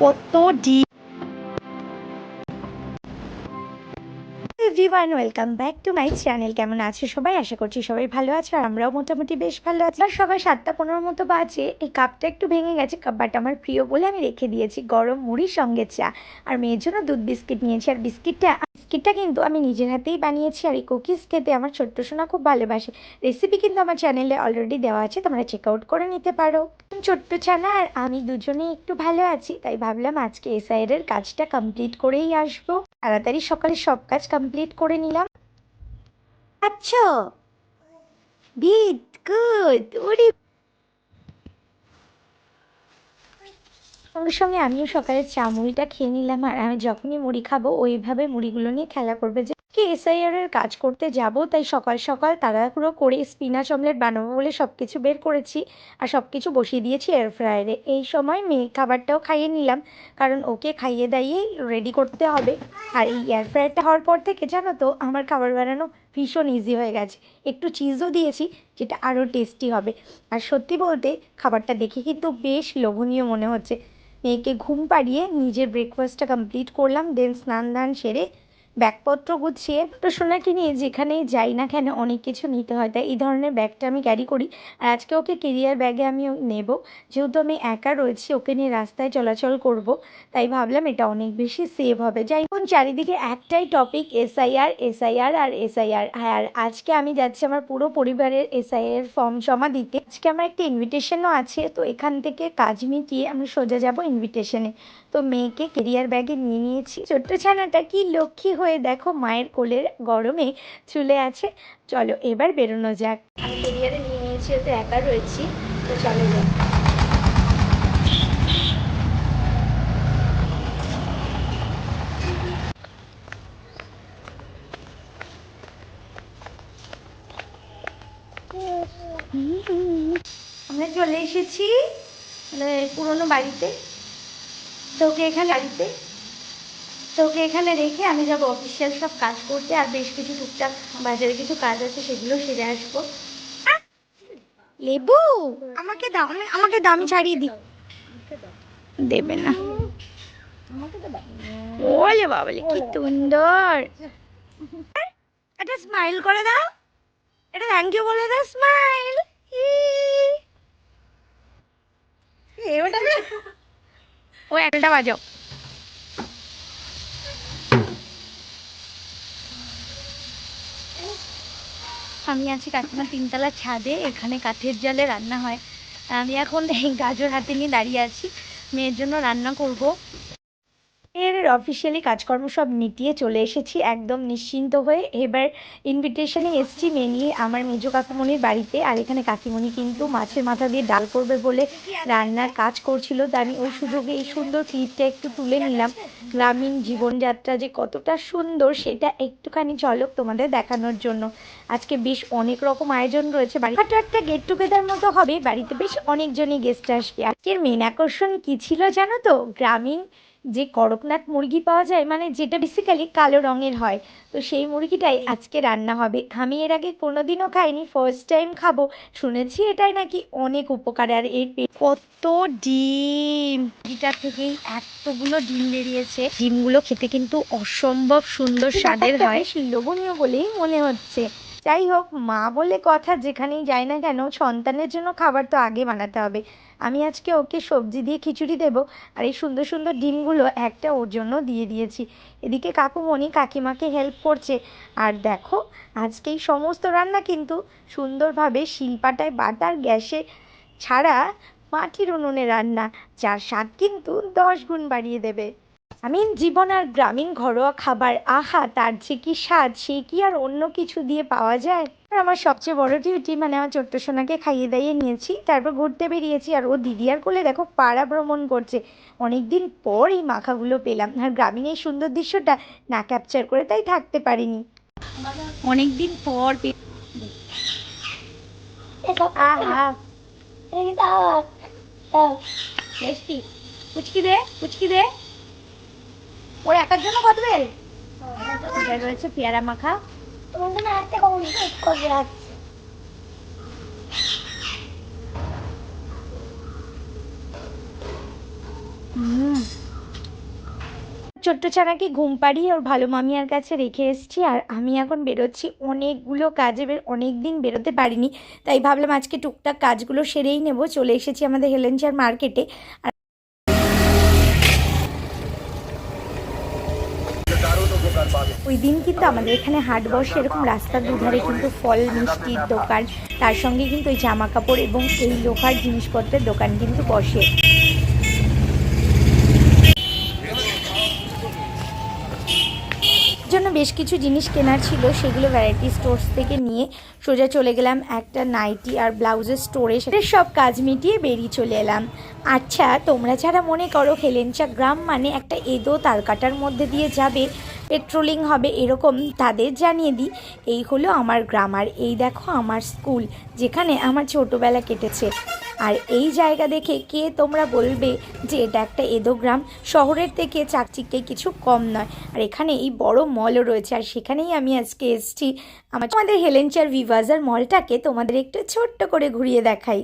কত D welcome back to my channel কেমন আছে সবাই? আশা করছি সবাই ভালো আছে, আর আমরাও মোটামুটি বেশ ভালো আছি। আর সবাই সাতটা পনেরো মতো বাজে, এই কাপটা একটু ভেঙে গেছে বাট আমার প্রিয় বলে আমি রেখে দিয়েছি গরম মুড়ির সঙ্গে চা। আর মেয়ের জন্য দুধ বিস্কিট নিয়েছি, আর বিস্কিটটা বিস্কিটটা কিন্তু আমি নিজের হাতেই বানিয়েছি আর এই কুকিজ খেতে আমার ছোট্ট সোনা খুব ভালোবাসে। রেসিপি কিন্তু আমার চ্যানেলে অলরেডি দেওয়া আছে, তোমরা চেক আউট করে নিতে পারো। ছোট্ট ছানা আর আমি দুজনেই একটু ভালো আছি, তাই ভাবলাম আজকে এসআইয়ের কাজটা কমপ্লিট করেই আসব। তাড়াতাড়ি সকালে সব কাজ কমপ্লিট করে নিলাম। আচ্ছা। বিট গুড ওরে সঙ্গে সঙ্গে আমিও সকালে চা মুড়িটা খেয়ে নিলাম। আর আমি যখনই মুড়ি খাব, ওইভাবে মুড়িগুলো নিয়ে খেলা করবে। যে কি এসআইআর এর কাজ করতে যাব, তাই সকাল সকাল তাড়াহুড়ো করে স্পিনাচ অমলেট বানাবো বলে সব কিছু বের করেছি। আর সব কিছু বসিয়ে দিয়েছি এয়ার ফ্রায়ারে এই সময় মেয়ে খাবারটাও খাইয়ে নিলাম। কারণ ওকে খাইয়ে দাইয়ে রেডি করতে হবে। আর এই এয়ার ফ্রায়ারটা হওয়ার পর থেকে জানো তো, আমার খাবার বানানো ভীষণ ইজি হয়ে গেছে। একটু চিজও দিয়েছি, যেটা আরও টেস্টি হবে। আর সত্যি বলতে, খাবারটা দেখে কিন্তু বেশ লোভনীয় মনে হচ্ছে। মেয়েকে ঘুম পাড়িয়ে নিজের ব্রেকফাস্টটা কমপ্লিট করলাম দেন স্নান দান সেরে ব্যাগপত্র গুছিয়ে তো সোনাকে নিয়ে যেখানেই যাই না কেন অনেক কিছু নিতে হয়। তাই এই ধরনের ব্যাগটা আমি ক্যারি করি। আর আজকে ওকে কেরিয়ার ব্যাগে আমি নেব। যেহেতু আমি একা রয়েছি, ওকে নিয়ে রাস্তায় চলাচল করব। তাই ভাবলাম এটা অনেক বেশি সেভ হবে। যাই হোক, চারিদিকে একটাই টপিক এসআইআর এসআইআর আর এসআইআর আর আজকে আমি যাচ্ছি আমার পুরো পরিবারের এসআইআর ফর্ম জমা দিতে। আজকে আমার একটা ইনভিটেশনও আছে। তো এখান থেকে কাজ মিটিয়ে আমি সোজা যাব ইনভিটেশনে তো মেয়েকে কেরিয়ার ব্যাগে নিয়ে নিয়েছি। ছোট্ট ছানাটা কি লক্ষ্মী হয়ে দেখো মায়ের কোলের গরমে চলে আছে। চলো এবার বেরোনো যাক। আমি কেরিয়ারে নিয়ে নিয়েছি তো একা রয়েছি, তো চলো যাক আমরা চলে এসেছি মানে পুরোনো বাড়িতে। তোকে এখানে বাড়িতে তোকে এখানে রেখে আমি যাব অফিসিয়াল সব কাজ করতে, আর বেশ কিছু টুকটাক বাজারে কিছু কাজ আছে, সেগুলো সেরে আসব। লেবু, আমাকে দাও, আমি- আমাকে দাম ছাড়িয়ে দিই। দেবে না। ওলে বাবলে, কি সুন্দর। এটা স্মাইল করে দাও। এটা থ্যাংক ইউ বলে দাও স্মাইল একটা বাজাও। আমি আছি কাকিমা তিনতলা ছাদে, এখানে কাঠের জালে রান্না হয়। আমি এখন এই গাজর হাতে নিয়ে দাঁড়িয়ে আছি। মেয়ের জন্য রান্না করব। এর অফিসিয়ালি কাজকর্ম সব মিটিয়ে চলে এসেছি, একদম নিশ্চিন্ত হয়ে। এবার ইনভিটেশনে এসেছি মেয়ে নিয়ে আমার মেজো কাকিমণির বাড়িতে, আর এখানে কাকিমণি কিন্তু মাছের মাথা দিয়ে ডাল করবে বলে রান্নার কাজ করছিল। তা আমি ওই সুযোগে এই সুন্দর ক্লিপটা একটু তুলে নিলাম। গ্রামীণ জীবনযাত্রা যে কতটা সুন্দর, সেটা একটুখানি ঝলক তোমাদের দেখানোর জন্য। আজকে বেশ অনেক রকম আয়োজন রয়েছে। বাড়ি একটা গেট টুগেদার মতো হবে। বাড়িতে বেশ অনেকজনই গেস্ট আসবে। আজকের মেন আকর্ষণ কি ছিল জানো তো? গ্রামীণ যে করকনাথ মুরগি পাওয়া যায় মানে যেটা বেসিক্যালি কালো রঙের হয় তো সেই মুরগিটাই আজকে রান্না হবে। আমি এর আগে কোনোদিনও খাইনি ফার্স্ট টাইম খাব। শুনেছি এটাই নাকি অনেক উপকার আর এর কত ডিম! মুরগিটার থেকেই এতগুলো ডিম বেরিয়েছে। ডিমগুলো খেতে কিন্তু অসম্ভব সুন্দর স্বাদের হয়। লোভনীয় বলেই মনে হচ্ছে। যাই হোক মা বলে কথা যেখানেই যাই না কেন, সন্তানের জন্য খাবার তো আগে বানাতে হবে। আমি আজকে ওকে সবজি দিয়ে খিচুড়ি দেবো আর এই সুন্দর সুন্দর ডিমগুলো একটা ওর জন্য দিয়ে দিয়েছি। এদিকে কাকুমণি কাকিমাকে হেল্প করছে। আর দেখো আজকে এই সমস্ত রান্না কিন্তু সুন্দরভাবে শিলপাটায় বাটার গ্যাসে ছাড়া মাটির উনুনে রান্না, যার স্বাদ কিন্তু দশ গুণ বাড়িয়ে দেবে। আমি জীবন আর গ্রামীণ ঘরোয়া খাবার আহা তার যে কি স্বাদ সে কি আর অন্য কিছু দিয়ে পাওয়া যায়? আর আমার সবচেয়ে বড় ডিউটি মানে আমার ছোট্ট সোনাকে খাইয়ে দাইয়ে নিয়েছি তারপর ঘুরতে বেরিয়েছি আর ও দিদি আর কোলে দেখো পাড়া ভ্রমণ করছে। অনেক দিন পর এই মাখাগুলো পেলাম আর গ্রামীণ এই সুন্দর দৃশ্যটা না ক্যাপচার করে তাই থাকতে পারিনি। অনেক দিন পর পে- আহা। পুচকি দে পুচকি দে। একার জন্য কত বেল এটা রয়েছে পেয়ারা মাখা। হাতে কমপ্লিট করে রাখছি হুম। ছোট্ট ছানাকে ঘুম পাড়িয়ে ওর ভালো মামিয়ার কাছে রেখে এসেছি আর আমি এখন বেরোচ্ছি। অনেকগুলো কাজে বের অনেক দিন বেরোতে পারিনি তাই ভাবলাম আজকে টুকটাক কাজগুলো সেরেই নেব। চলে এসেছি আমাদের হেলেনচার মার্কেটে। আর ওই দিন কিন্তু আমাদের এখানে হাট বসে এরকম রাস্তার দুধারে কিন্তু ফল, মিষ্টির দোকান, তার সঙ্গে কিন্তু ওই জামা কাপড় এবং এই লোহার জিনিসপত্রের দোকান কিন্তু বসে। জন্য বেশ কিছু জিনিস কেনার ছিল, সেগুলো ভ্যারাইটি স্টোর্স থেকে নিয়ে সোজা চলে গেলাম একটা নাইটি আর ব্লাউজের স্টোরে সেটা সব কাজ মিটিয়ে বেরিয়ে চলে এলাম। আচ্ছা তোমরা যারা মনে করো হেলেঞ্চা গ্রাম মানে একটা এদো তারকাটার মধ্যে দিয়ে যাবে পেট্রোলিং হবে, এরকম তাদের জানিয়ে দিই। এই হলো আমার গ্রাম আর এই দেখো আমার স্কুল যেখানে আমার ছোটোবেলা কেটেছে। আর এই জায়গা দেখে কে তোমরা বলবে যে এটা একটা এদো গ্রাম শহরের থেকে চাকচিকটাই কিছু কম নয়। আর এখানে এই বড় মলও রয়েছে, আর সেখানেই আমি আজকে এসেছি। আমাদের হেলেঞ্চার ভিভাজার মলটাকে তোমাদের একটু ছোট্ট করে ঘুরিয়ে দেখাই।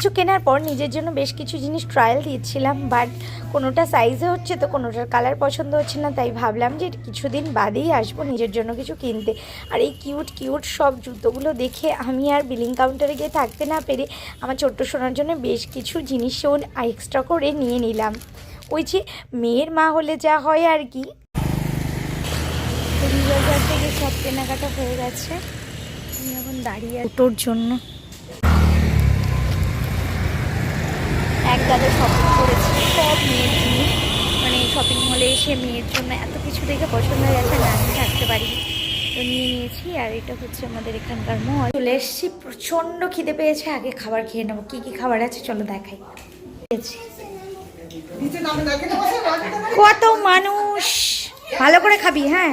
কিছু কেনার পর নিজের জন্য বেশ কিছু জিনিস ট্রায়াল দিয়েছিলাম বাট কোনোটা সাইজে হচ্ছে তো কোনোটার কালার পছন্দ হচ্ছে না, তাই ভাবলাম যে কিছুদিন বাদেই আসব নিজের জন্য কিছু কিনতে। আর এই কিউট কিউট সব জুতোগুলো দেখে আমি আর বিলিং কাউন্টারে গিয়ে থাকতে না পেরে আমার ছোট্ট সোনার জন্য বেশ কিছু জিনিসও এক্সট্রা করে নিয়ে নিলাম। ওই যে মেয়ের মা হলে যা হয় আর কি। থেকে সব কেনাকাটা হয়ে গেছে। আমি এখন দাঁড়িয়ে টোটোর জন্য। গাদা শপিং করেছি। সব মেয়ের জিনিস মানে শপিং মলে এসে মেয়ের জন্য এত কিছু দেখে পছন্দ হয়ে গেছে না আমি থাকতে পারি তো নিয়ে নিয়েছি আর এটা হচ্ছে আমাদের এখানকার মল চলে এসেছি প্রচণ্ড খিদে পেয়েছে। আগে খাবার খেয়ে নেব। কী কী খাবার আছে চলো দেখাই। পেয়েছি। কত মানুষ! ভালো করে খাবি হ্যাঁ।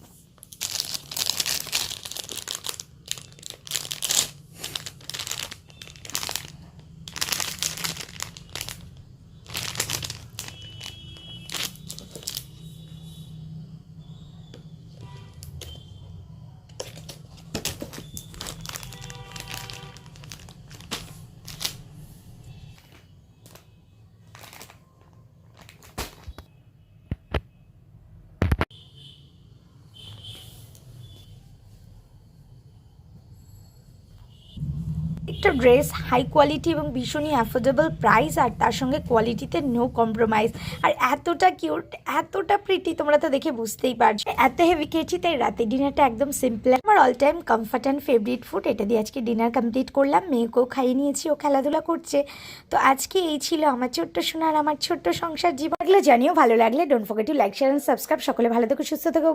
একটা ড্রেস হাই কোয়ালিটি এবং ভীষণই অ্যাফোর্ডেবল প্রাইস আর তার সঙ্গে কোয়ালিটিতে নো কম্প্রোমাইজ আর এতটা কিউট এতটা প্রিটি তোমরা তো দেখে বুঝতেই পারছ। এত হেভি খেয়েছি, তাই রাতে ডিনারটা একদম সিম্পল আমার all time comfort and favourite food এটা দিয়ে আজকে ডিনার কমপ্লিট করলাম। মেয়েকেও খাইয়ে নিয়েছি, ও খেলাধুলা করছে। তো আজকে এই ছিল আমার ছোট্ট সোনার আমার ছোট্ট সংসার জীবন। লাগলে জানিও, ভালো লাগলে don't forget to like share and subscribe সকলে ভালো থেকো, সুস্থ থেকো।